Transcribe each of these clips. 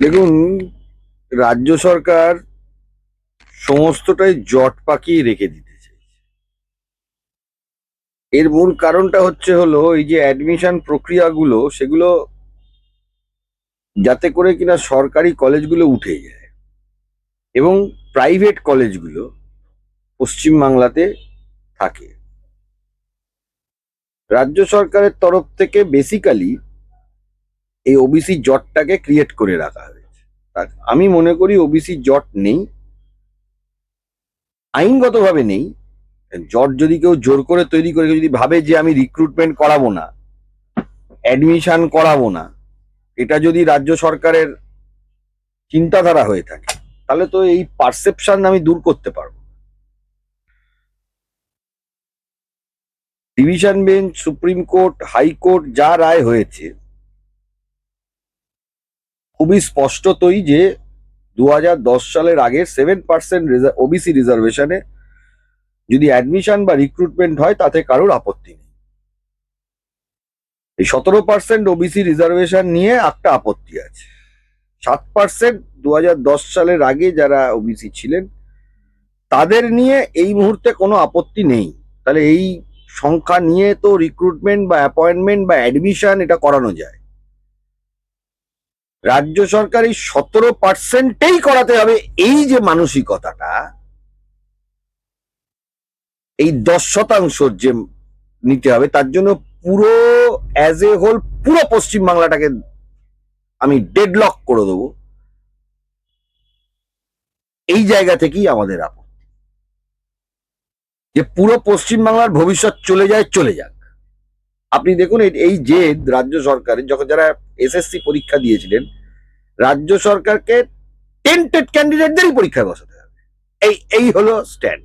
দেখুন, রাজ্য সরকার সমস্তটাই জট পাকিয়ে রেখে দিতে চাইছে। এর মূল কারণটা হচ্ছে হলো, এই যে অ্যাডমিশন প্রক্রিয়াগুলো, সেগুলো যাতে করে কিনা সরকারি কলেজগুলো উঠে যায় এবং প্রাইভেট কলেজগুলো পশ্চিমবাংলাতে থাকে। রাজ্য সরকারের তরফ থেকে বেসিক্যালি এই ওবিসি জটটাকে ক্রিয়েট করে রাখা হয়েছে। আমি মনে করি ওবিসি জট নেই। আইনগতভাবে নেই। জট যদি কেউ জোর করে তৈরি করে যদি ভাবে যে আমি রিক্রুটমেন্ট করাবো না অ্যাডমিশন করাবো না, এটা যদি রাজ্য সরকারের চিন্তাধারা হয়ে থাকে, তাহলে তো এই পারসেপশন আমি দূর করতে পারব division bench supreme court high court যা রায় হয়েছে খুবই স্পষ্টতই যে দু হাজার দশ সালের আগে সেভেন পার্সেন্ট ওবিসি রিজার্ভেশনে যদি অ্যাডমিশন বা রিক্রুটমেন্ট হয়, তাতে কারোর আপত্তি নেই। এই সতেরো পার্সেন্ট ওবিসি রিজার্ভেশন নিয়ে একটা আপত্তি আছে। সাত পার্সেন্ট দু হাজার দশ সালের আগে যারা ওবিসি ছিলেন, তাদের নিয়ে এই মুহূর্তে কোনো আপত্তি নেই। তাহলে এই সংখ্যা নিয়ে তো রিক্রুটমেন্ট বা অ্যাপয়েন্টমেন্ট বা অ্যাডমিশন এটা করানো যায়। রাজ্য সরকার এই সতেরো পার্সেন্টেই করাতে হবে এই যে মানসিকতাটা, এই দশ শতাংশ যে নিতে হবে, তার জন্য পুরো অ্যাজ এ হোল পুরো পশ্চিম বাংলাটাকে আমি ডেডলক করে দেবো। এই জায়গা থেকেই আমাদের আপত্তি। যে পুরো পশ্চিম বাংলার ভবিষ্যৎ চলে যায়, চলে যাক। আপনি দেখুন, এই- যে রাজ্য সরকারের যখন যারা এসএসসি পরীক্ষা দিয়েছিলেন, রাজ্য সরকারকে টেন্টেড ক্যান্ডিডেটদেরই পরীক্ষায় বসাতে হবে। এই এই হলো স্ট্যান্ড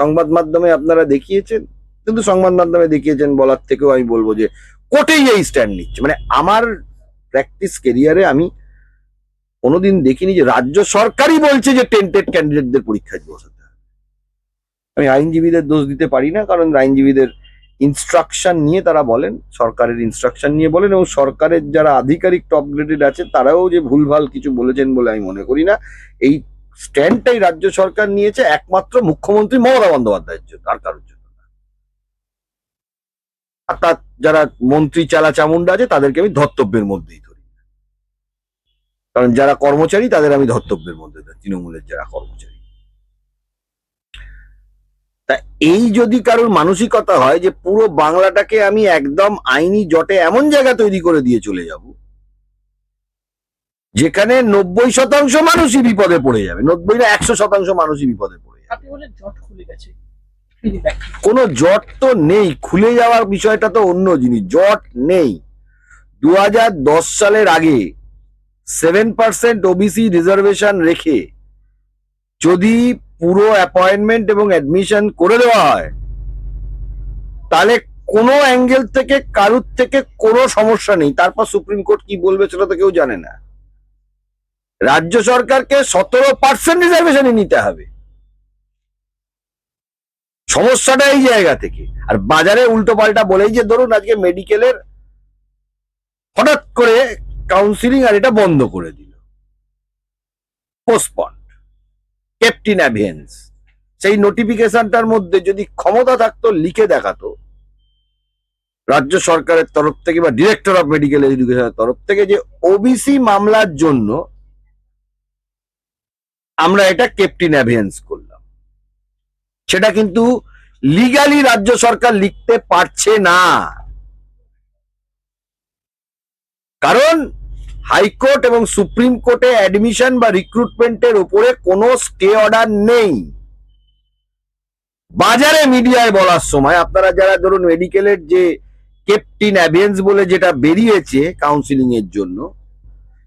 সংবাদ মাধ্যমে আপনারা দেখিয়েছেন, কিন্তু সংবাদ মাধ্যমে দেখিয়েছেন বলার থেকেও আমি বলব যে, কোটেই এই স্ট্যান্ড নিচ্ছে। মানে আমার প্র্যাকটিস কেরিয়ারে আমি কোনোদিন দেখিনি যে রাজ্য সরকারই বলছে যে টেন্টেড ক্যান্ডিডেটদের পরীক্ষায় বসাতে হবে। আমি আইনজীবীদের দোষ দিতে পারি না, কারণ আইনজীবীদের ইনস্ট্রাকশন নিয়ে তারা বলেন, সরকারের ইনস্ট্রাকশন নিয়ে বলেন এবং সরকারের যারা আধিকারিক টপ গ্রেডেড আছে, তারাও যে ভুলভাল কিছু বলেছেন বলে আমি মনে করি না। এই স্ট্যান্ডটাই রাজ্য সরকার নিয়েছে একমাত্র মুখ্যমন্ত্রী মমতা বন্দ্যোপাধ্যায়ের জন্য, আর কারোর জন্য আর তার যারা মন্ত্রী চালা চামুন্ডা আছে, তাদেরকে আমি ধর্তব্যের মধ্যেই ধরি। কারণ যারা কর্মচারী, তাদের আমি ধর্তব্যের মধ্যে তৃণমূলের যারা কর্মচারী। তা এই যদি কারোর মানসিকতা হয় যে পুরো বাংলাটাকে আমি একদম আইনি জটে এমন জায়গা তৈরি করে দিয়ে চলে যাব যেখানে নব্বই শতাংশ মানুষই বিপদে পড়ে যাবে নব্বই না একশো শতাংশ মানুষই বিপদে পড়ে যাবে। কোনো জট তো নেই খুলে যাওয়ার বিষয়টা তো অন্য জিনিস জট নেই। দু হাজার দশ সালের আগে সেভেন পার্সেন্ট ওবিসি রিজার্ভেশন রেখে যদি পুরো অ্যাপয়েন্টমেন্ট এবং অ্যাডমিশন করে দেওয়া হয়। তাহলে কোনো অ্যাঙ্গেল থেকে কারুর থেকে কোনো সমস্যা নেই। তারপর সুপ্রিম কোর্ট কি বলবে সেটা তো কেউ জানে না। রাজ্য সরকারকে সতেরো পার্সেন্ট রিজার্ভেশনই নিতে হবে। সমস্যাটা এই জায়গা থেকে। আর বাজারে উল্টো পাল্টা বলেই যে ধরুন আজকে মেডিকেলের হঠাৎ করে কাউন্সিলিং আর এটা বন্ধ করে দিল। পোস্টপন্ড ক্যাপ্টিন অ্যাভিয়েন্স সেই নোটিফিকেশনটার মধ্যে যদি ক্ষমতা থাকতো, লিখে দেখাতো। রাজ্য সরকারের তরফ থেকে বা ডিরেক্টর অফ মেডিকেল এডুকেশনের তরফ থেকে যে ওবিসি মামলার জন্য আমরা এটা ক্যাপ্টিন অ্যাভিয়েন্স করলাম। সেটা কিন্তু লিগালি রাজ্য সরকার লিখতে পারছে না। কারণ হাইকোর্ট এবং সুপ্রিম কোর্টে অ্যাডমিশন বা রিক্রুটমেন্টের উপরে কোনো স্টে অর্ডার নেই। বাজারে মিডিয়ায় বলার সময়, আপনারা যারা ধরুন মেডিকেলের যে কেপটিন অ্যাভিয়েন্স বলে যেটা বেরিয়েছে কাউন্সিলিং এর জন্য,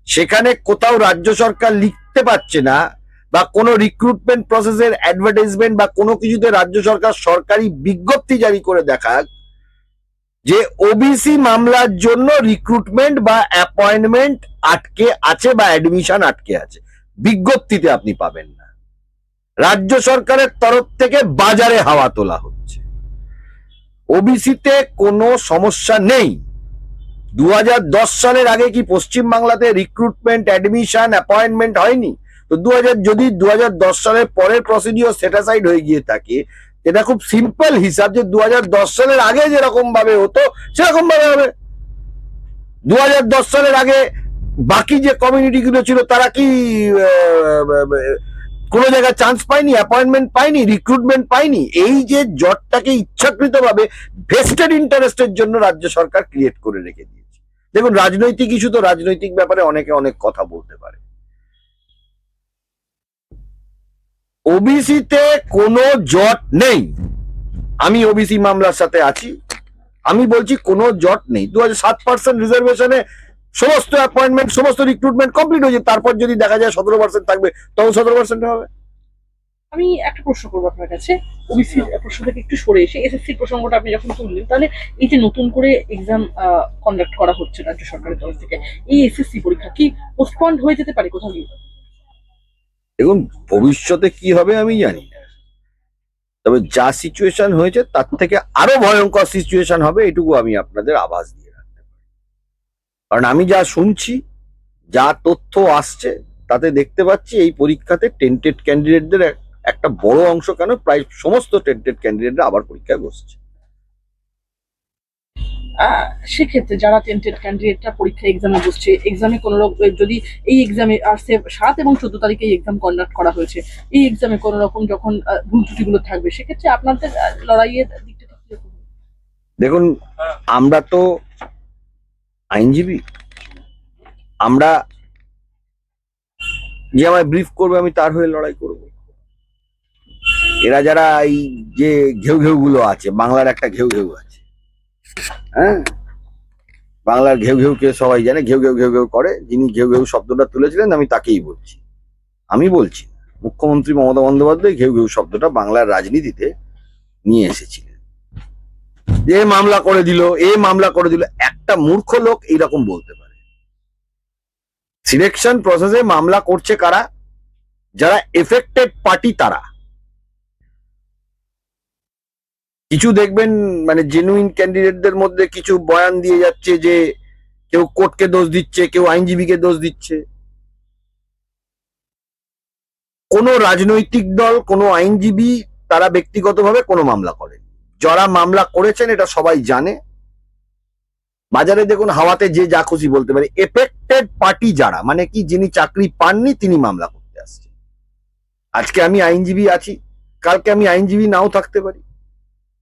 সেখানে কোথাও রাজ্য সরকার লিখতে পারছে না বা কোনো রিক্রুটমেন্ট প্রসেসের অ্যাডভার্টাইজমেন্ট বা কোনো কিছুতে রাজ্য সরকার সরকারি বিজ্ঞপ্তি জারি করে দেখাক যে ওবিসি মামলার জন্য রিক্রুটমেন্ট বা অ্যাপয়েন্টমেন্ট আটকে আছে বা অ্যাডমিশন আটকে আছে, বিজ্ঞপ্তিতে আপনি পাবেন না। রাজ্য সরকারের তরফ থেকে বাজারে হাওয়া তোলা হচ্ছে। ওবিসিতে কোনো সমস্যা নেই। দু হাজার দশ সালের আগে কি পশ্চিম বাংলাতে রিক্রুটমেন্ট অ্যাডমিশন অ্যাপয়েন্টমেন্ট হয়নি? তো দু হাজার যদি দু হাজার দশ সালের পরের প্রসিডিওর সেটাসাইড হয়ে গিয়ে থাকে এটা খুব সিম্পল হিসাব যে দু হাজার দশ সালের আগে যেরকম ভাবে হতো, সেরকম ভাবে হবে। দু হাজার দশ সালের আগে বাকি যে কমিউনিটি গুলো ছিল, তারা কি কোনো জায়গায় চান্স পায়নি অ্যাপয়েন্টমেন্ট পায়নি রিক্রুটমেন্ট পায়নি? এই যে জটটাকে ইচ্ছাকৃতভাবে ভেস্টেড ইন্টারেস্টের জন্য রাজ্য সরকার ক্রিয়েট করে রেখে দিয়েছে। দেখুন, রাজনৈতিক ইস্যু তো রাজনৈতিক ব্যাপারে অনেকে অনেক কথা বলতে পারে। ওবিসিতে কোনো জট নেই। আমি ওবিসি মামলার সাথে আছি। আমি বলছি কোনো জট নেই। দু সাত পার্সেন্ট রিজার্ভেশনে সমস্ত অ্যাপয়েন্টমেন্ট সমস্ত রিক্রুটমেন্ট কমপ্লিট হয়েছে তারপর যদি দেখা যায় সতেরো পার্সেন্ট থাকবে, তখন সতেরো পার্সেন্ট হবে। আমি একটা প্রশ্ন করব আপনার কাছে। ওবিসি প্রশ্ন থেকে একটু সরে এসে এসএসসি প্রসঙ্গটা আপনি যখন তুললেন, তাহলে এই যে নতুন করে এক্সাম কন্ডাক্ট করা হচ্ছে রাজ্য সরকারের তরফ থেকে, এই এসএসসি পরীক্ষা কি পোস্টপন্ড হয়ে যেতে পারে কোথাও? গিয়ে দেখুন, ভবিষ্যতে কি হবে আমি জানি না। তবে যা সিচুয়েশন হয়েছে, তার থেকে আরও ভয়ঙ্কর সিচুয়েশন হবে, এটুকু আমি আপনাদের আভাস দিয়ে রাখতে পারি। কারণ আমি যা শুনছি, যা তথ্য আসছে, তাতে দেখতে পাচ্ছি এই পরীক্ষাতে টেন্টেড ক্যান্ডিডেটদের একটা বড় অংশ কেন, প্রায় সমস্ত টেন্টেড ক্যান্ডিডেটরা আবার পরীক্ষায় বসছে। সেক্ষেত্রে যারা টেন্টেড ক্যান্ডিডেটরা পরীক্ষা এক্সামে বসছে। এক্সামে কোনো রকম যদি এই এক্সামে আর সাত এবং চোদ্দ তারিখে এই এক্সাম কন্ডাক্ট করা হয়েছে। এই এক্সামে কোনো রকম যখন ভুল ত্রুটিগুলো থাকবে, সেক্ষেত্রে আপনাদের লড়াইয়ের দিকটা? দেখুন, আমরা তো আইনজীবী। আমরা যে আমায় ব্রিফ করবে, আমি তার হয়ে লড়াই করব। এরা যারা এই যে ঘেউ ঘেউ গুলো আছে, বাংলার একটা ঘেউ ঘেউ আছে হ্যাঁ? বাংলার ঘেউ ঘেউ কে সবাই জানে, ঘেউ ঘেউ ঘেউ ঘেউ করে। যিনি ঘেউ ঘেউ শব্দটা তুলেছিলেন, আমি তাকেই বলছি। আমি বলছি মুখ্যমন্ত্রী মমতা বন্দ্যোপাধ্যায় ঘেউ ঘেউ শব্দটা বাংলার রাজনীতিতে নিয়ে এসেছিলেন। যে মামলা করে দিল, এ মামলা করে দিল। একটা মূর্খ লোক এইরকম বলতে পারে। সিলেকশন প্রসেসে মামলা করছে কারা? যারা এফেক্টেড পার্টি তারা। কিছু দেখবেন মানে জেনুইন ক্যান্ডিডেটদের মধ্যে কিছু বয়ান দিয়ে যাচ্ছে যে কেউ কোর্টকে দোষ দিচ্ছে, কেউ আইনজীবীকে দোষ দিচ্ছে। কোনো রাজনৈতিক দল, কোনো আইনজীবী তারা ব্যক্তিগতভাবে কোনো মামলা করেন যারা মামলা করেছেন, এটা সবাই জানে। বাজারে দেখুন, হাওয়াতে যে যা খুশি বলতে পারে। এফেক্টেড পার্টি যারা মানে কি, যিনি চাকরি পাননি, তিনি মামলা করতে আসছেন। আজকে আমি আইনজীবী আছি, কালকে আমি আইনজীবী নাও থাকতে পারি।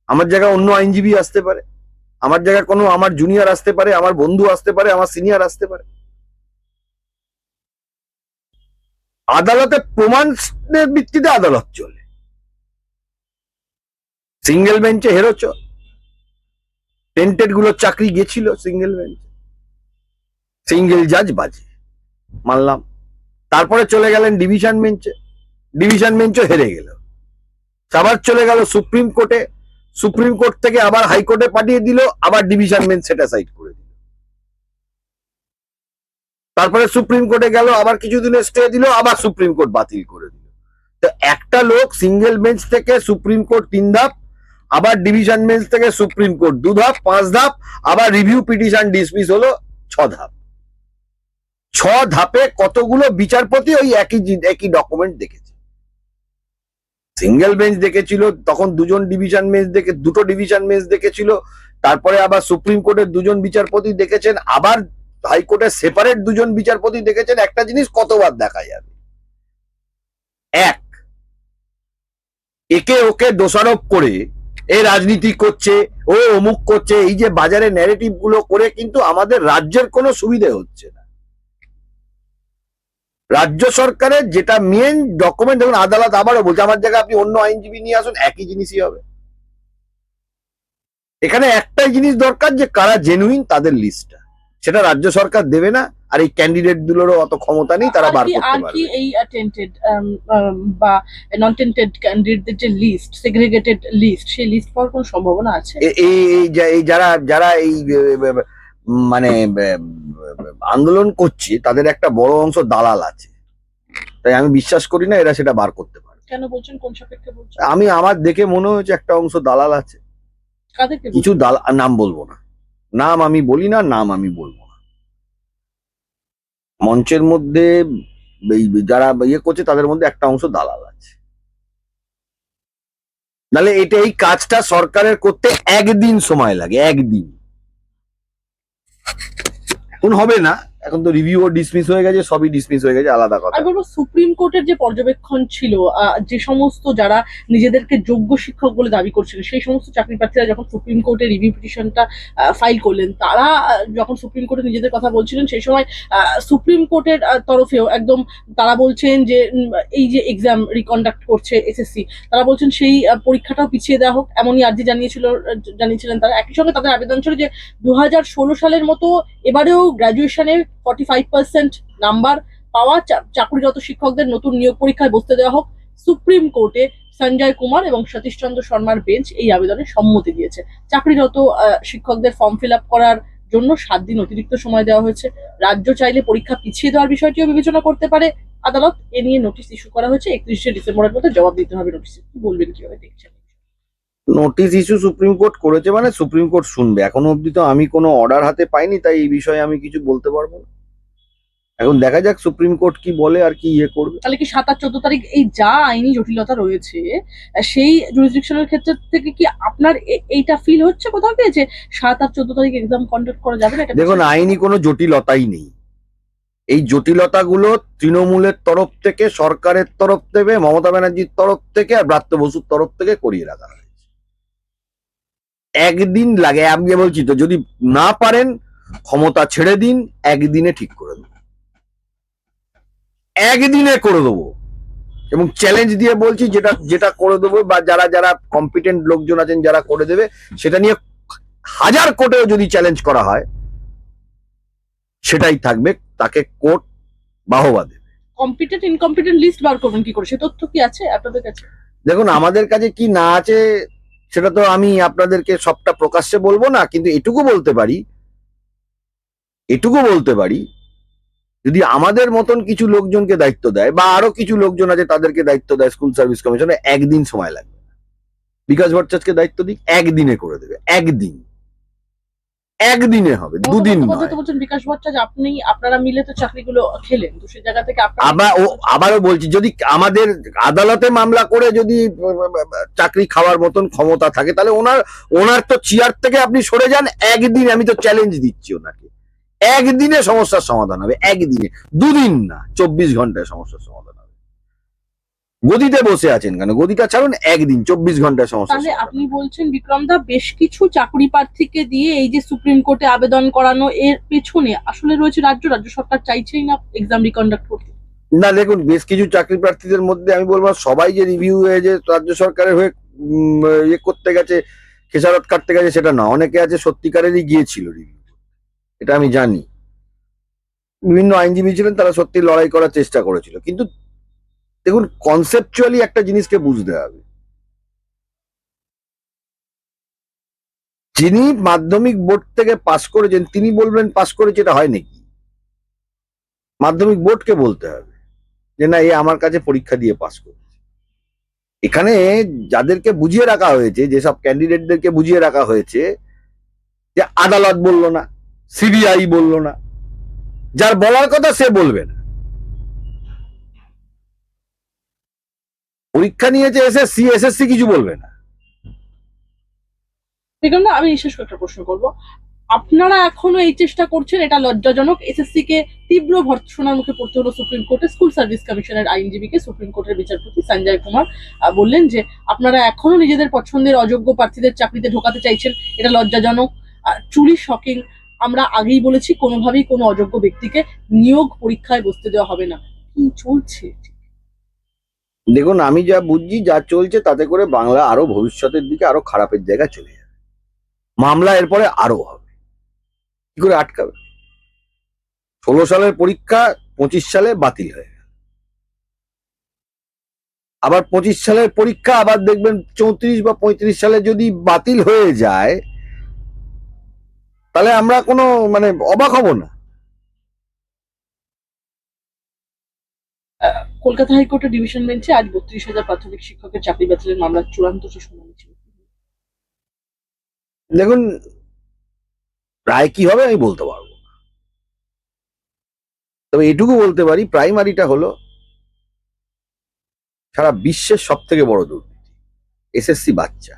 আমার জায়গায় অন্য আইনজীবী আসতে পারে, আমার জায়গায় কোনো আমার জুনিয়র আসতে পারে, আমার বন্ধু আসতে পারে, আমার সিনিয়র আসতে পারে। আদালতে প্রমাণের ভিত্তিতে আদালত চলে। সিঙ্গেল বেঞ্চে হেরোচ টেন্টেডগুলো চাকরি গেছিল সিঙ্গেল বেঞ্চে সিঙ্গেল জাজ বাজে, মানলাম। তারপরে চলে গেলেন ডিভিশন বেঞ্চে ডিভিশন বেঞ্চও হেরে গেল। আবার চলে গেল সুপ্রিম কোর্টে সুপ্রিম কোর্ট থেকে আবার হাইকোর্টে পাঠিয়ে দিল, আবার ডিভিশন বেঞ্চ সেটা সাইড করে দিল। তারপরে সুপ্রিম কোর্টে গেল, আবার কিছুদিনের স্টে দিল, আবার সুপ্রিম কোর্ট বাতিল করে দিল। তো একটা লোক সিঙ্গেল বেঞ্চ থেকে সুপ্রিম কোর্ট তিন ধাপ, আবার ডিভিশন বেঞ্চ থেকে সুপ্রিম কোর্ট দু ধাপ, পাঁচ ধাপ, আবার রিভিউ পিটিশন ডিসমিস হলো ছ ধাপ। ছ ধাপে কতগুলো বিচারপতি ওই একই একই ডকুমেন্ট দেখেছে। সিঙ্গেল বেঞ্চ দেখেছিল, তখন দুজন ডিভিশন বেঞ্চ দেখে, দুটো ডিভিশন বেঞ্চ দেখেছিল, তারপরে আবার সুপ্রিম কোর্টের দুজন বিচারপতি দেখেছেন, আবার হাইকোর্টের সেপারেট দুজন বিচারপতি দেখেছেন, একটা জিনিস কতবার দেখা যাবে? এক, একে ওকে দোষারোপ করে এ রাজনীতি করছে, ও অমুক করছে, এই যে বাজারে ন্যারেটিভগুলো করে কিন্তু আমাদের রাজ্যের কোনো সুবিধে হচ্ছে না। রাজ্য সরকারের যেটা মেন ডকুমেন্ট দেখুন আদালত আবারও বলছে আমার জায়গায় আপনি অন্য আইনজীবী নিয়ে আসুন একই জিনিসই হবে। এখানে একটাই জিনিস দরকার যে কারা জেনুইন তাদের লিস্টটা সেটা রাজ্য সরকার দেবে না আর এই ক্যান্ডিডেট গুলোরও অত ক্ষমতা নেই তারা বার করতে আর কি এই টেন্টেড বা নন টেন্টেড ক্যান্ডিডেটদের যে লিস্ট সেগ্রিগেটেড লিস্ট সেই লিস্ট পাওয়ার কোনো সম্ভাবনা আছে? এই এই যারা যারা এই মানে আন্দোলন করছে তাদের একটা বড় অংশ দালাল আছে। তাই আমি বিশ্বাস করি না এরা সেটা বার করতে পারে। কেন বলছেন? কোন সাপেক্ষে বলছেন? আমি আমার দেখে মনে হয়েছে একটা অংশ দালাল আছে। কিছু দালাল নাম বলব না। নাম আমি বলি না নাম আমি বলব না। মঞ্চের মধ্যে যারা ইয়ে করছে তাদের মধ্যে একটা অংশ দালাল আছে। নাহলে এটা এই কাজটা সরকারের করতে একদিন সময় লাগে একদিন। এখন হবে না। এখন তো রিভিউ ডিসমিস হয়ে গেছে, সবই ডিসমিস হয়ে গেছে, আলাদা কথা। আমি বলব সুপ্রিম কোর্টের যে পর্যবেক্ষণ ছিল যে সমস্ত যারা নিজেদেরকে যোগ্য শিক্ষক বলে দাবি করছিলেন, সেই সমস্ত চাকরি প্রার্থীরা যখন সুপ্রিম কোর্টে রিভিউ পিটিশনটা ফাইল করলেন, তারা যখন সুপ্রিম কোর্টে নিজেদের কথা বলছিলেন, সেই সময় সুপ্রিম কোর্টের তরফেও একদম তারা বলছেন যে এই যে এক্সাম রিকন্ডাক্ট করছে এসএসসি তারা বলছেন সেই পরীক্ষাটাও পিছিয়ে দেওয়া হোক, এমনই আর্জি জানিয়েছিল, জানিয়েছিলেন তারা। একই সঙ্গে তাদের আবেদন ছিল যে দু হাজার ষোলো সালের মতো এবারেও গ্র্যাজুয়েশনে ফর্টি ফাইভ পার্সেন্ট নাম্বার পাওয়া চাকরিরত শিক্ষকদের নতুন নিয়োগ পরীক্ষায় বসতে দেওয়া হোক। সুপ্রিম কোর্টে সঞ্জয় কুমার এবং সতীশ চন্দ্র শর্মার বেঞ্চ এই আবেদনে সম্মতি দিয়েছে। চাকরিরত শিক্ষকদের ফর্ম ফিল আপ করার জন্য সাত দিন অতিরিক্ত সময় দেওয়া হয়েছে। রাজ্য চাইলে পরীক্ষা পিছিয়ে দেওয়ার বিষয়টিও বিবেচনা করতে পারে। আদালত এ নিয়ে নোটিশ ইস্যু করা হয়েছে। একত্রিশে ডিসেম্বরের মধ্যে জবাব দিতে হবে নোটিশে। বলবেন কীভাবে দেখছেন? নোটিশ ইস্যু সুপ্রিম কোর্ট করেছে মানে সুপ্রিম কোর্ট শুনবে। এখনও অবধি তো আমি কোনো অর্ডার হাতে পাইনি, তাই এই বিষয়ে আমি কিছু বলতে পারব না। এখন দেখা যাক সুপ্রিম কোর্ট কি বলে আর কি ইয়ে করবে। তাহলে কি সাত আর চোদ্দ তারিখ এই যা আইনি জটিলতা রয়েছে সেই জুরিসডিকশনের ক্ষেত্রে থেকে কি আপনার এইটা ফিল হচ্ছে কোথাও গিয়ে যে সাত আর চোদ্দ তারিখ এক্সাম কন্ডাক্ট করা যাবে না? দেখুন আইনি কোনো জটিলতাই নেই। এই জটিলতাগুলো তৃণমূলের তরফ থেকে সরকারের তরফ থেকে মমতা ব্যানার্জির তরফ থেকে আর ব্রাত্য বসুর তরফ থেকে করিয়ে রাখা হয়েছে। একদিন লাগে আমি বলছি তো যদি না পারেন ক্ষমতা ছেড়ে দিন একদিনে ঠিক করে দেবো একদিনে করে দেবো। এবং চ্যালেঞ্জ দিয়ে বলছি যেটা যেটা করে দেবো বা যারা যারা কম্পিটেন্ট লোকজন আছেন যারা করে দেবে সেটা নিয়ে হাজার কোটেও যদি চ্যালেঞ্জ করা হয় সেটাই থাকবে তাকে কোর্ট বাহবা দেবে। কম্পিটেন্ট ইনকম্পিটেন্ট লিস্ট বার করবেন কি করে? সে তথ্য কি আছে আপনাদের কাছে? দেখুন আমাদের কাছে কি না আছে সেটা তো আমি আপনাদেরকে সবটা প্রকাশ্যে বলব না কিন্তু এটুকু বলতে পারি এটুকু বলতে পারি যদি আমাদের মতন কিছু লোকজনকে দায়িত্ব দেয় বা আরও কিছু লোকজন আছে তাদেরকে দায়িত্ব দেয় স্কুল সার্ভিস কমিশনে একদিন সময় লাগবে। বিকাশ ভট্টাচার্যকে দায়িত্ব দিক একদিনে করে দেবে একদিন। একদিনে হবে দুদিন বিকাশ ভট্টাচার্য আপনি আপনারা মিলে তো চাকরিগুলো খেলেন তো সেই জায়গা থেকে আপনারা আবার ও আবারও বলছি যদি আমাদের আদালতে মামলা করে যদি চাকরি খাওয়ার মতন ক্ষমতা থাকে তাহলে ওনার ওনার তো চেয়ার থেকে আপনি সরে যান একদিন আমি তো চ্যালেঞ্জ দিচ্ছি ওনাকে। একদিনে সমস্যার সমাধান হবে একদিনে। দুদিন না চব্বিশ ঘন্টায় সমস্যার সমাধান হবে। গদিতে বসে আছেন কেন? গদিটা ছাড়ুন একদিন চব্বিশ ঘন্টায় সমস্যা তাহলে আপনি বলছেন বিক্রম দা বেশ কিছু চাকরি প্রার্থীকে দিয়ে এই যে সুপ্রিম কোর্টে আবেদন করানো এর পেছনে আসলে রয়েছে রাজ্য রাজ্য সরকার চাইছেই না এক্সাম রিকন্ডাক্ট করতে। না দেখুন বেশ কিছু চাকরি প্রার্থীদের মধ্যে আমি বলব সবাই যে রিভিউ হয়ে যে রাজ্য সরকারের হয়ে ইয়ে করতে গেছে খেসারত কাটতে গেছে সেটা না। অনেকে আছে সত্যিকারেরই গিয়েছিল রিভিউ এটা আমি জানি। বিভিন্ন আইনজীবী ছিলেন, তারা সত্যি লড়াই করার চেষ্টা করেছিল। কিন্তু দেখুন কনসেপচুয়ালি একটা জিনিসকে বুঝতে হবে। যিনি মাধ্যমিক বোর্ড থেকে পাশ করেছেন, তিনি বলবেন পাশ করেছে এটা হয় নাকি? মাধ্যমিক বোর্ডকে বলতে হবে যে, না, এ আমার কাছে পরীক্ষা দিয়ে পাস করেছে। এখানে যাদেরকে বুঝিয়ে রাখা হয়েছে, যেসব ক্যান্ডিডেটদেরকে বুঝিয়ে রাখা হয়েছে, যে আদালত বলল না সিবিআই বলল না। যার বলার কথা সে বলবে না। পরীক্ষা নিয়েছে এসএসসি এসএসসি কিছু বলবে না। আমি শেষ একটা প্রশ্ন করব। আপনারা এখনও এই চেষ্টা করছেন, এটা লজ্জাজনক। এসএসসি কে তীব্র ভর্ৎসনার মুখে পড়তে হলো সুপ্রিম কোর্টে। স্কুল সার্ভিস কমিশনের আইনজীবীকে সুপ্রিম কোর্টের বিচারপতি সঞ্জয় কুমার বললেন যে, আপনারা এখনও নিজেদের পছন্দের অযোগ্য প্রার্থীদের চাকরিতে ঢোকাতে চাইছেন, এটা লজ্জাজনক। ট্রুলি শকিং আমরা আগেই বলেছি, কোনোভাবেই কোনো অযোগ্য ব্যক্তিকে নিয়োগ পরীক্ষায় বসতে দেওয়া হবে না। কি চলছে? দেখুন, আমি যা বুঝছি, যা চলছে, তাতে করে বাংলা আরও ভবিষ্যতের দিকে আরও খারাপের জায়গায় চলে যাবে। মামলা এরপরে আরও হবে। কি করে আটকাবে? ষোলো সালের পরীক্ষা পঁচিশ সালে বাতিল হয়ে গেল। আবার পঁচিশ সালের পরীক্ষা আবার দেখবেন চৌত্রিশ বা পঁয়ত্রিশ সালে যদি বাতিল হয়ে যায় তাহলে আমরা কোনো মানে অবাক হব না। কলকাতা হাইকোর্টের ডিভিশন বেঞ্চে আজ বত্রিশ হাজার প্রাথমিক শিক্ষকের চাকরি বাতিলের মামলার চূড়ান্ত যে শুনানি ছিল দেখুন প্রায় কি হবে আমি বলতে পারব তবে এটুকু বলতে পারি প্রাইমারিটা হলো সারা বিশ্বের সব থেকে বড় দুর্নীতি এসএসসি বাচ্চা।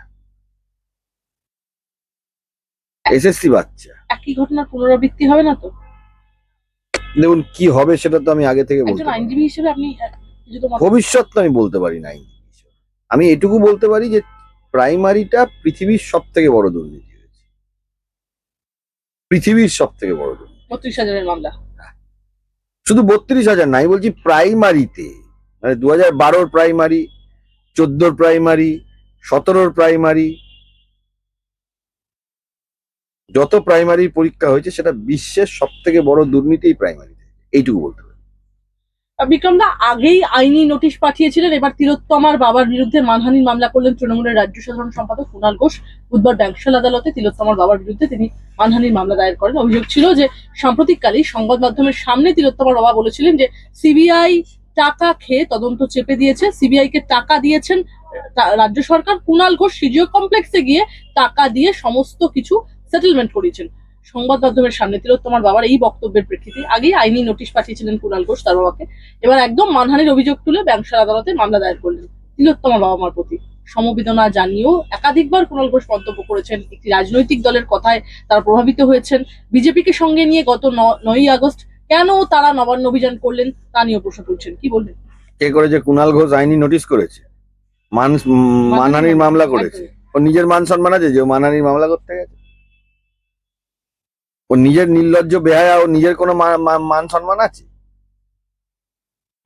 এসএসসি বাচ্চা। একই ঘটনার পুনরাবৃত্তি হবে না তো? দেখুন কি হবে সেটা তো আমি আগে থেকে বলতে আইনজীবী হিসেবে আপনি ভবিষ্যৎ তো আমি বলতে পারি না আইনজীবী হিসেবে। আমি এটুকু বলতে পারি যে প্রাইমারিটা পৃথিবীর সব থেকে বড় দুর্নীতি হয়েছে। পৃথিবীর সব থেকে বড় দুর্নীতি। বত্রিশ হাজারের মামলা। শুধু বত্রিশ হাজার নাই বলছি প্রাইমারিতে মানে দু হাজার বারোর প্রাইমারি চোদ্দোর প্রাইমারি সতেরোর প্রাইমারি যত প্রাইমারি পরীক্ষা হয়েছে সেটা বিশ্বের সব থেকে বড় দুর্নীতি এই প্রাইমারিতে এইটুকু বলতে পারি। আহ, বিক্রম দা আগেই আইনি নোটিশ পাঠিয়েছিলেন এবার তিলোত্তমার বাবার বিরুদ্ধে মানহানির মামলা করলেন তৃণমূলের রাজ্য সাধারণ সম্পাদক কুণাল ঘোষ। বুধবার ব্যাংশাল আদালতে তিলোত্তমার বাবার বিরুদ্ধে তিনি মানহানির মামলা দায়ের করেন। অভিযোগ ছিল যে সাম্প্রতিককালেই সংবাদ মাধ্যমের সামনে তিলোত্তমার বাবা বলেছিলেন যে সিবিআই টাকা খেয়ে তদন্ত চেপে দিয়েছে সিবিআই কে টাকা দিয়েছেন রাজ্য সরকার। কুণাল ঘোষ সিজিও কমপ্লেক্সে গিয়ে টাকা দিয়ে সমস্ত কিছু সেটেলমেন্ট করিয়েছেন সংবাদ মাধ্যমের সামনে তিলোত্তমার বাবার এই বক্তব্যের প্রেক্ষিতে আগেই আইনি নোটিশ পাঠিয়েছিলেন কুণাল ঘোষ তার বাবাকে। এবার একদম মানহানির অভিযোগ তুলে ব্যাংশাল আদালতে মামলা দায়ের করলেন তিলোত্তমার বাবা মার প্রতি। সমবেদনা জানিয়েও একাধিকবার কুণাল ঘোষ মন্তব্য করেছেন একটি রাজনৈতিক দলের কথায় তারা প্রভাবিত হয়েছেন। বিজেপিকে সঙ্গে নিয়ে গত নয়ই আগস্ট কেন তারা নবান্ন অভিযান করলেন তা নিয়েও প্রশ্ন তুলছেন। কি বললেন কে করেছে? কুণাল ঘোষ আইনি নোটিশ করেছে। মান মানহানির মামলা করেছে। ও নিজের মান সম্মান আছে যে মানহানির মামলা করতে গেছে। ও নিজের নির্লজ্জ বেহায়া ও নিজের কোনো মান সম্মান আছে?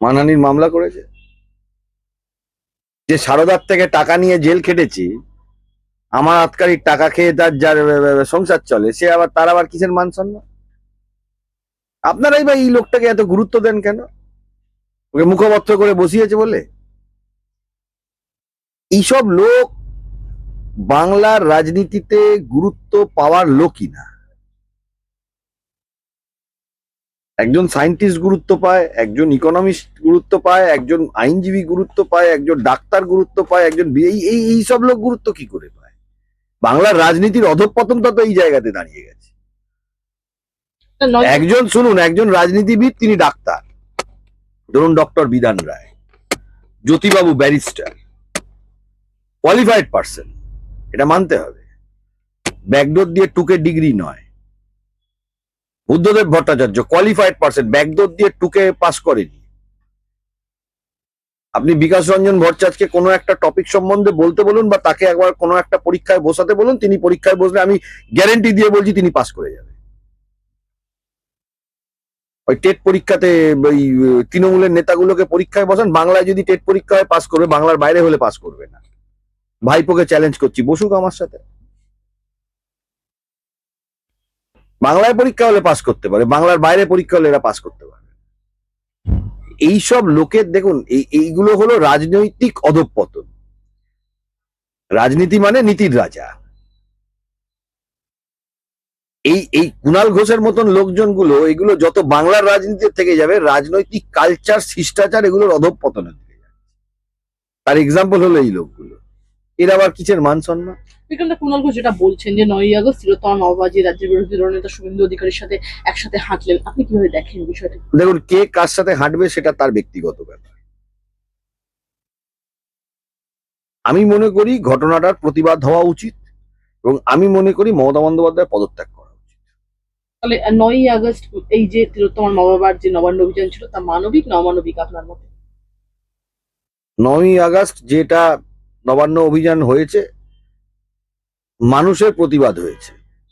মানহানির মামলা করেছে? যে সারদার থেকে টাকা নিয়ে জেল খেটেছে, আমার আতকারির টাকা খেয়ে তার যার সংসার চলে, সে আবার তার আবার কিসের মান সম্মান? আপনারাই বা এই লোকটাকে এত গুরুত্ব দেন কেন? ওকে মুখপত্র করে বসিয়েছে বলে? এইসব লোক বাংলার রাজনীতিতে গুরুত্ব পাওয়ার লোকই না। একজন সায়েন্টিস্ট গুরুত্ব পায় একজন ইকোনমিস্ট গুরুত্ব পায় একজন আইনজীবী গুরুত্ব পায় একজন ডাক্তার গুরুত্ব পায় একজন এই এই এই সব লোক গুরুত্ব কি করে পায়? বাংলার রাজনীতির অধঃপতন তো এই জায়গাতে দাঁড়িয়ে গেছে। একজন শুনুন একজন রাজনীতিবিদ তিনি ডাক্তার। ধরুন doctor Bidhan Roy Jyotibabu barrister qualified person এটা মানতে হবে। ব্যাকডোর দিয়ে টুকে ডিগ্রি নয়। Buddhadeb Bhattacharya qualified person backdoor দিয়ে টুকে পাস করেনি। আপনি বিকাশ রঞ্জন ভট্টাচার্যকে কোনো একটা টপিক সম্বন্ধে বলতে বলুন বা তাকে একবার কোনো একটা পরীক্ষায় বসাতে বলুন, তিনি পরীক্ষায় বসলে আমি গ্যারেন্টি দিয়ে বলছি তিনি পাস করে যাবেন ওই টেট পরীক্ষাতে ওই, তৃণমূলের নেতাগুলোকে পরীক্ষায় বসান, বাংলায় যদি টেট পরীক্ষায় পাস করবে, বাংলার বাইরে হলে পাস করবে না। ভাইপোকে চ্যালেঞ্জ করছি, বসুক আমার সাথে। বাংলায় পরীক্ষা হলে পাস করতে পারে, বাংলার বাইরে পরীক্ষা হলে এরা পাস করতে পারে। এইসব লোকের, দেখুন, এই, এইগুলো হলো রাজনৈতিক অধঃপতন। রাজনীতি মানে নীতির রাজা। এই এই কুণাল ঘোষের মতন লোকজনগুলো, এগুলো যত বাংলার রাজনীতি থেকে যাবে, রাজনৈতিক কালচার শিষ্টাচার এগুলোর অধঃপতনের দিকে যাচ্ছে। তার এক্সাম্পল হলো এই লোকগুলো। এর আবার কিসের মান সম্মান? বিক্রম দা কুণাল ঘোষ যেটা বলছেন যে নয়ই আগস্ট তিলোত্তমার বাবা যে রাজ্যের বিরোধী দলনেতা শুভেন্দু অধিকারীর সাথে একসাথে হাঁটলেন। আপনি কীভাবে দেখেন বিষয়টা? দেখুন কে কার সাথে হাঁটবে সেটা তার ব্যক্তিগত ব্যাপার। আমি মনে করি ঘটনাটার প্রতিবাদ হওয়া উচিত এবং আমি মনে করি মমতা বন্দ্যোপাধ্যায় পদত্যাগ করা উচিত। তাহলে নয়ই আগস্ট এই যে তিলোত্তমার মা বাবার যে নবান্ন অভিযান ছিল তা মানবিক না অমানবিক আপনার মতে? নয়ই আগস্ট যেটা নবান্ন অভিযান হয়েছে মানুষের প্রতিবাদ হয়েছে।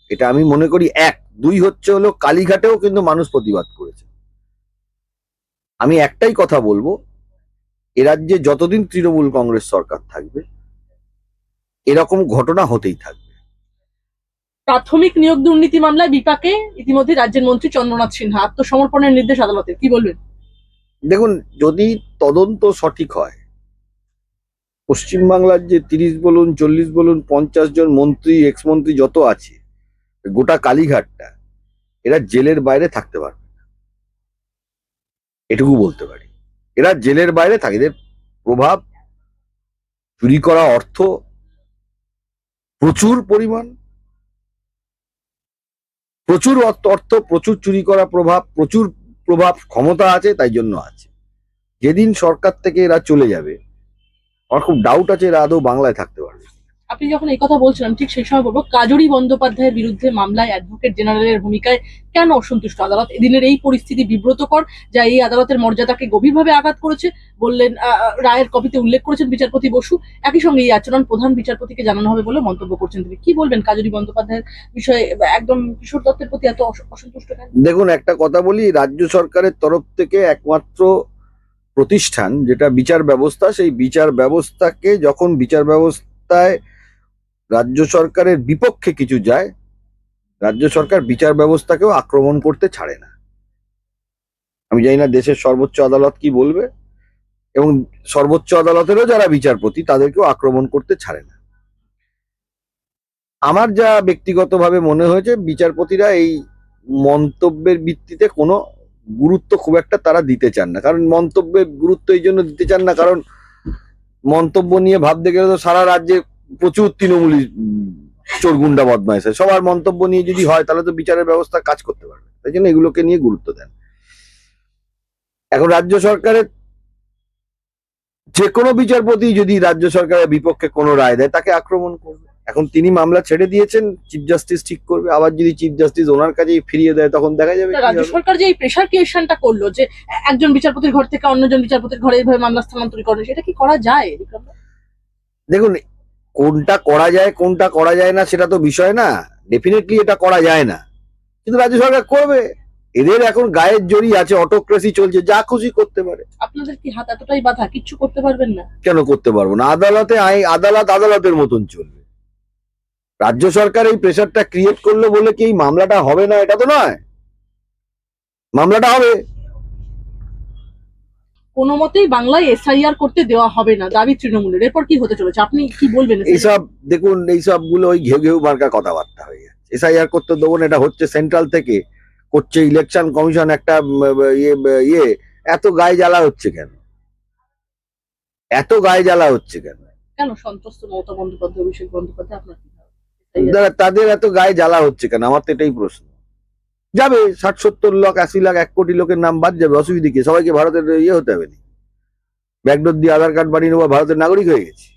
এটা আমি মনে করি এক। দুই হচ্ছে হলো কালীঘাটেও কিন্তু মানুষ প্রতিবাদ করেছে। আমি একটাই কথা বলব এ রাজ্যে যতদিন তৃণমূল কংগ্রেস সরকার থাকবে এরকম ঘটনা হতেই থাকবে। প্রাথমিক নিয়োগ দুর্নীতি মামলায় বিপাকে ইতিমধ্যে রাজ্যের মন্ত্রী চন্দ্রনাথ সিনহা। আত্মসমর্পণের নির্দেশ আদালতে কি বলবেন? দেখুন যদি তদন্ত সঠিক হয় পশ্চিমবাংলার যে তিরিশ বলুন, চল্লিশ বলুন, পঞ্চাশ জন মন্ত্রী এক্স মন্ত্রী যত আছে, গোটা কালীঘাটটা এরা জেলের বাইরে থাকতে পারবে না। এটুকু বলতে পারি। এরা জেলের বাইরে থাকে। এদের প্রভাব চুরি করা অর্থ প্রচুর পরিমাণ। প্রচুর অর্থ অর্থ, প্রচুর চুরি করা প্রভাব, প্রচুর প্রভাব ক্ষমতা আছে, তাই জন্য আছে। যেদিন সরকার থেকে এরা চলে যাবে আমার খুব ডাউট আছে এরা আদৌ বাংলায় থাকতে পারবে। আপনি যখন এই কথা বলছিলেন ঠিক সেই সময় বলব কাজরি বন্দ্যোপাধ্যায়ের বিরুদ্ধে মামলায় অ্যাডভোকেট জেনারেলের ভূমিকায় কেন অসন্তুষ্ট আদালত? এদিনের এই পরিস্থিতি বিব্রতকর যা এই আদালতের মর্যাদাকে গভীরভাবে আঘাত করেছে বললেন রায়ের কপিতে উল্লেখ করেছেন বিচারপতি বসু। একই সঙ্গে এই আচরণ প্রধান বিচারপতিকে জানানো হবে বলে মন্তব্য করছেন তিনি। কি বলবেন কাজরি বন্দ্যোপাধ্যায়ের বিষয়ে? একদম কিশোর দত্তের প্রতি এত অস- অসন্তুষ্ট দেখুন একটা কথা বলি রাজ্য সরকারের তরফ থেকে একমাত্র প্রতিষ্ঠান, যেটা বিচার ব্যবস্থা, সেই বিচার ব্যবস্থাকে যখন বিচার ব্যবস্থায় রাজ্য সরকারের বিপক্ষে কিছু যায়, রাজ্য সরকার বিচার ব্যবস্থাকেও আক্রমণ করতে ছাড়ে না। আমি জানি না দেশের সর্বোচ্চ আদালত কি বলবে, এবং সর্বোচ্চ আদালতেরও যারা বিচারপতি, তাদেরকেও আক্রমণ করতে ছাড়ে না। আমার যা ব্যক্তিগতভাবে মনে হয়েছে, বিচারপতিরা এই মন্তব্যের ভিত্তিতে কোনো গুরুত্ব খুব একটা তারা দিতে চান না। কারণ মন্তব্যের গুরুত্ব এই জন্য দিতে চান না, কারণ মন্তব্য নিয়ে ভাবতে গেলে তো সারা রাজ্যে প্রচুর তৃণমূলী চোরগুন্ডা বদমাইশ আছে। সবার মন্তব্য নিয়ে যদি হয়, তাহলে তো বিচারের ব্যবস্থা কাজ করতে পারবে। তাই জন্য এগুলোকে নিয়ে গুরুত্ব দেন। এখন রাজ্য সরকারের যে কোনো বিচারপতি যদি রাজ্য সরকারের বিপক্ষে কোনো রায় দেয়, তাকে আক্রমণ করবে। এখন তিনি মামলা ছেড়ে দিয়েছেন চিফ জাস্টিস ঠিক করবে আবার যদি চিফ জাস্টিস ওনার কাছেই ফিরিয়ে দেয় তখন দেখা যাবে রাজ্য সরকার যে এই প্রেশার ক্রিয়েশনটা করল যে একজন বিচারপতির ঘর থেকে অন্যজন বিচারপতির ঘরে এইভাবে মামলা স্থানান্তরীকরণ সেটা কি করা যায়? দেখুন কোনটা করা যায় কোনটা করা যায় না সেটা তো বিষয় না। ডেফিনেটলি এটা করা যায় না। কিন্তু রাজ্য সরকার করবে। এদের এখন গায়ের জড়ি আছে অটোক্রেসি চলছে যা খুশি করতে পারে। আপনাদের কি হাত এতটাই বাধা? কিচ্ছু করতে পারবেন না? কেন করতে পারব না? আদালতে আদালত আদালতের মতন চলবে। রাজ্য সরকার এই প্রেশারটা ক্রিয়েট করল বলে কি এই মামলাটা হবে না? এটা তো নয়। মামলাটা হবে। কোনো মতেই বাংলায় এসআইআর করতে দেওয়া হবে না দাবি তৃণমূলের। এরপর কি হতে চলেছে? আপনি কি বলবেন এইসব দেখুন এইসবগুলো ওই ঘেউ ঘেউ মার্কা কথাবার্তা হয়ে যাচ্ছে এসআইআর করতে দেবো না এটা হচ্ছে সেন্ট্রাল থেকে। করছে ইলেকশন কমিশন একটা ইয়ে ইয়ে এত গায়ে জ্বালা হচ্ছে কেন? এত গায়ে জ্বালা হচ্ছে কেন? কেন সন্তুষ্ট মমতা বন্দ্যোপাধ্যায় অভিষেক বন্দ্যোপাধ্যায় আপনার কি ধারণা? SIR তারা- তাদের এত গায়ে জ্বালা হচ্ছে কেন? আমার তো এটাই প্রশ্ন। যাবে ষাট সত্তর লাখ আশি লাখ এক কোটি লোকের নাম বাদ যাবে অসুবিধে কি? সবাইকে ভারতের ইয়ে হতে হবে না ব্যাকডোর দিয়ে আধার কার্ড বানিয়ে নেব ভারতের নাগরিক হয়ে গেছে।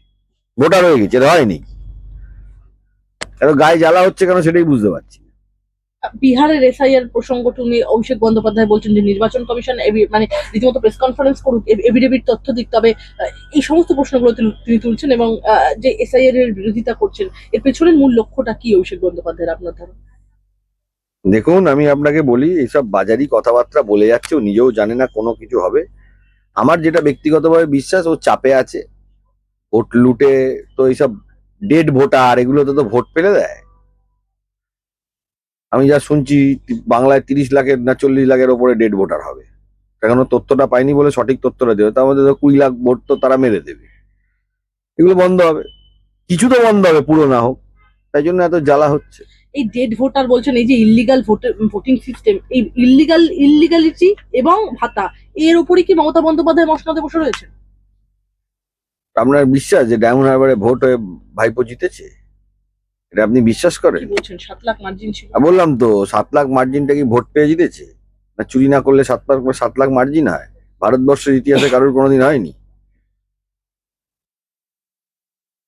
ভোটার হয়ে গেছে এটা হয়নি। এত গায়ে জ্বালা হচ্ছে কেন সেটাই বুঝতে পারছি। বিহারের এসআইআর প্রসঙ্গটি উনি অভিষেক বন্দ্যোপাধ্যায় বলছেন যে নির্বাচন কমিশন মানে রীতিমতো প্রেস কনফারেন্স করুক এভিডেভিট তথ্য দিক, তবে এই সমস্ত প্রশ্নগুলো তিনি- তুলছেন এবং যে এসআইআর এর বিরোধিতা করছেন, এর পেছনের মূল লক্ষ্যটা কি অভিষেক বন্দ্যোপাধ্যায়ের আপনার ধারণা? দেখুন, আমি আপনাকে বলি, এইসব বাজারি কথাবার্তা বলে যাচ্ছে, ও নিজেও জানে না কোনো কিছু হবে। আমার যেটা ব্যক্তিগতভাবে বিশ্বাস, ও চাপে আছে। ভোট লুটে তো এইসব ডেড ভোটার এগুলোতে তো ভোট পেলে দেয়। আমি যা শুনছি বাংলায় তিরিশ লাখের না চল্লিশ লাখের ওপরে ডেড ভোটার হবে। এখনও তথ্যটা পাইনি বলে সঠিক তথ্যটা দেবে তার মধ্যে তো কুড়ি লাখ ভোট তো তারা মেরে দেবে। এগুলো বন্ধ হবে। কিছু তো বন্ধ হবে পুরো না হোক। তাই জন্য এত জ্বালা হচ্ছে। এই ডেড ভোটার বলছেন এই যে ইলিগাল ভোটিং সিস্টেম এই ইলিগাল ইলিগালিটি এবং ভাতা এর উপরই কি মমতা বন্দ্যোপাধ্যায় মশনাদে বসে রয়েছে আপনার বিশ্বাস যে ডায়মন্ড হারবারে ভোট হয়ে ভাইপো জিতেছে? এটা আপনি বিশ্বাস করেন? বলছেন? সাত লাখ মার্জিন বললাম তো সাত লাখ মার্জিনটা কি ভোট পেয়ে জিতেছে? না চুরি না করলে সাত লাখ সাত লাখ মার্জিন হয়? ভারতবর্ষের ইতিহাসে কারোর কোনোদিন হয়নি।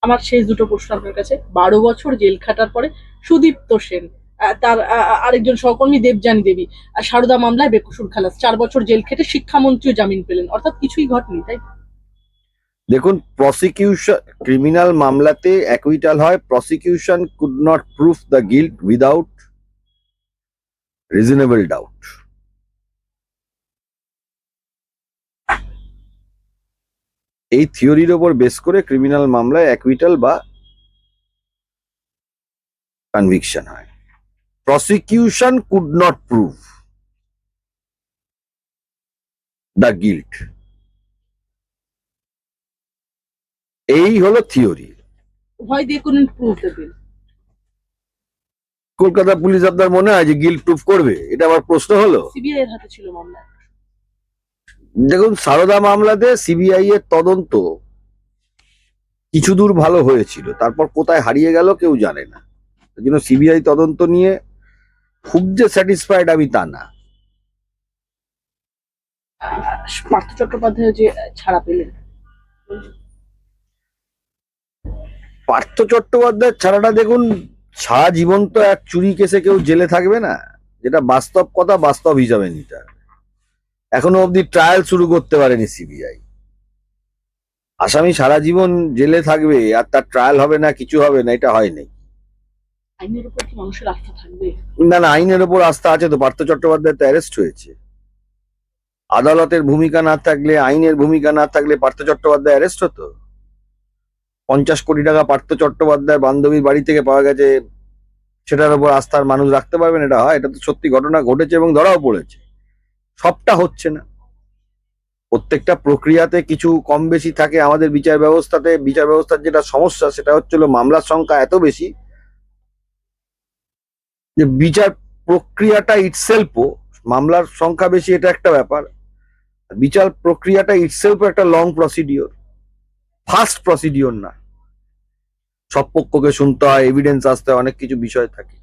আমার শেষ দুটো প্রশ্ন আপনার কাছে। বারো বছর জেল খাটার পরে সুদীপ্ত সেন তার আরেকজন সহকর্মী দেবযানী দেবী আর সারদা মামলায় বেকসুর খালাস। চার বছর জেল খেটে শিক্ষামন্ত্রীও জামিন পেলেন। অর্থাৎ কিছুই ঘটনি তাই? দেখুন প্রসিকিউশন ক্রিমিনাল মামলাতে অ্যাকুইটাল হয়। Prosecution could not proof the guilt without reasonable doubt এই থিওরির ওপর বেস করে ক্রিমিনাল মামলায় অ্যাকুইটাল বা কনভিকশন হয়। Prosecution could not prove the guilt এই হলো থিওরি। কলকাতা পুলিশ আপনার মনে হয় যে গিল্ট প্রুফ করবে? এটা আমার প্রশ্ন হলো। দেখুন সারদা মামলাতে সিবিআই এর তদন্ত কিছু দূর ভালো হয়েছিল। তারপর কোথায় হারিয়ে গেল কেউ জানে না। এই জন্য সিবিআই তদন্ত নিয়ে খুব যে স্যাটিসফাইড আমি তা না। পার্থ চট্টোপাধ্যায় যে ছাড়া পেলেন। পার্থ চট্টোপাধ্যায় ছাড়াটা দেখুন সারা জীবন তো এক চুরি কেসে কেউ জেলে থাকবে না। যেটা বাস্তব কথা বাস্তব হিসাবে নিতে হবে এখনও অবধি ট্রায়াল শুরু করতে পারেনি সিবিআই আসামি সারা জীবন জেলে থাকবে আর তার ট্রায়াল হবে না কিছু হবে না এটা হয় থাকবে? না না আইনের ওপর আস্থা আছে তো পার্থ চট্টোপাধ্যায় তো অ্যারেস্ট হয়েছে। আদালতের ভূমিকা না থাকলে আইনের ভূমিকা না থাকলে পার্থ চট্টোপাধ্যায় অ্যারেস্ট হতো? পঞ্চাশ কোটি টাকা পার্থ চট্টোপাধ্যায় বান্ধবীর বাড়ি থেকে পাওয়া গেছে, সেটার উপর আস্থার মানুষ রাখতে পারবেন, এটা হয়, এটা তো সত্যি ঘটনা, ঘটেছে এবং ধরাও পড়েছে। সবটা হচ্ছে না। প্রত্যেকটা প্রক্রিয়াতে কিছু কম বেশি থাকে আমাদের বিচার ব্যবস্থাতে, বিচার ব্যবস্থার যেটা সমস্যা, সেটা হচ্ছিল মামলার সংখ্যা এত বেশি যে বিচার প্রক্রিয়াটা ইটসেলফও মামলার সংখ্যা বেশি এটা একটা ব্যাপার বিচার প্রক্রিয়াটা ইটসেলফ একটা লং প্রসিডিওর ফাস্ট প্রসিডিওর না। সব পক্ষকে শুনতে হয় এভিডেন্স আসতে হয় অনেক কিছু বিষয় থাকে।